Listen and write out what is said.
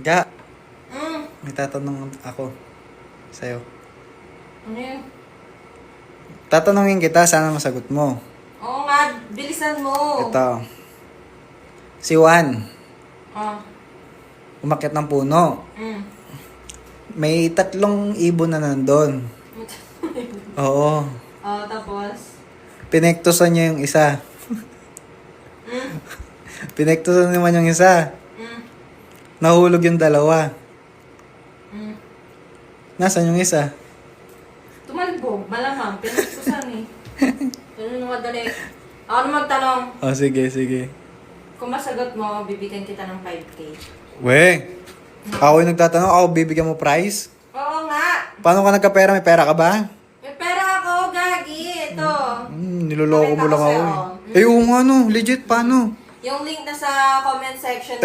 Ga, Mm. may tatanong ako sa'yo. Ano yun? Tatanungin kita, sana masagot mo. Oo nga, bilisan mo. Ito. Si Juan, Oh. umakyat ng puno. Mm. May tatlong ibon na nandun. Oo. oh, tapos? Pinektusan niya yung isa. Mm. Pinektusan naman yung isa. Nahulog yung dalawa. Mm. Nasaan yung isa? Tumalbog, malamang. Pinagkusan eh. Ganun na madali. Ako na magtanong. Oh, sige, sige. Kung masagot mo, bibigyan kita ng 5K. We, ako yung nagtatanong, ako bibigyan mo prize? Oo nga. Paano ka nagkapera? May pera ka ba? May pera ako, Gagi. Ito. Hmm, niloloko mo lang ko ako sa'yo. eh. Eh, oo nga no, legit, paano? Yung link na sa comment section